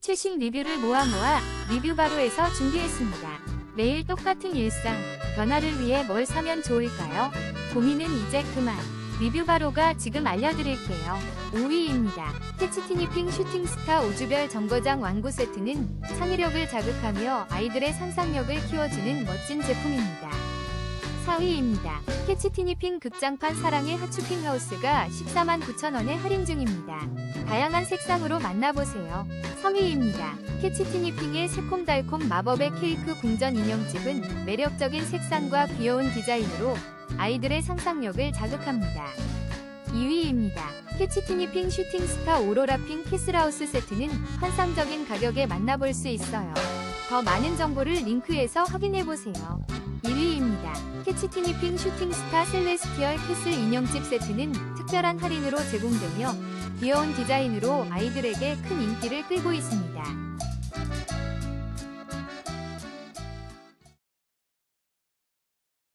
최신 리뷰를 모아 모아 리뷰바로에서 준비했습니다. 매일 똑같은 일상, 변화를 위해 뭘 사면 좋을까요? 고민은 이제 그만. 리뷰바로가 지금 알려드릴게요. 5위입니다. 캐치티니핑 슈팅스타 우주별 정거장 완구 세트는 창의력을 자극하며 아이들의 상상력을 키워주는 멋진 제품입니다. 4위입니다. 캐치티니핑 극장판 사랑의 하추핑 하우스가 14만 9천원에 할인 중입니다. 다양한 색상으로 만나보세요. 3위입니다. 캐치티니핑의 새콤달콤 마법의 케이크 궁전 인형집은 매력적인 색상과 귀여운 디자인으로 아이들의 상상력을 자극합니다. 2위입니다. 캐치티니핑 슈팅스타 오로라핑 키스라우스 세트는 환상적인 가격에 만나볼 수 있어요. 더 많은 정보를 링크에서 확인해보세요. 1위입니다. 캐치티니핑 슈팅스타 셀레스티얼 캐슬 인형집 세트는 특별한 할인으로 제공되며 귀여운 디자인으로 아이들에게 큰 인기를 끌고 있습니다.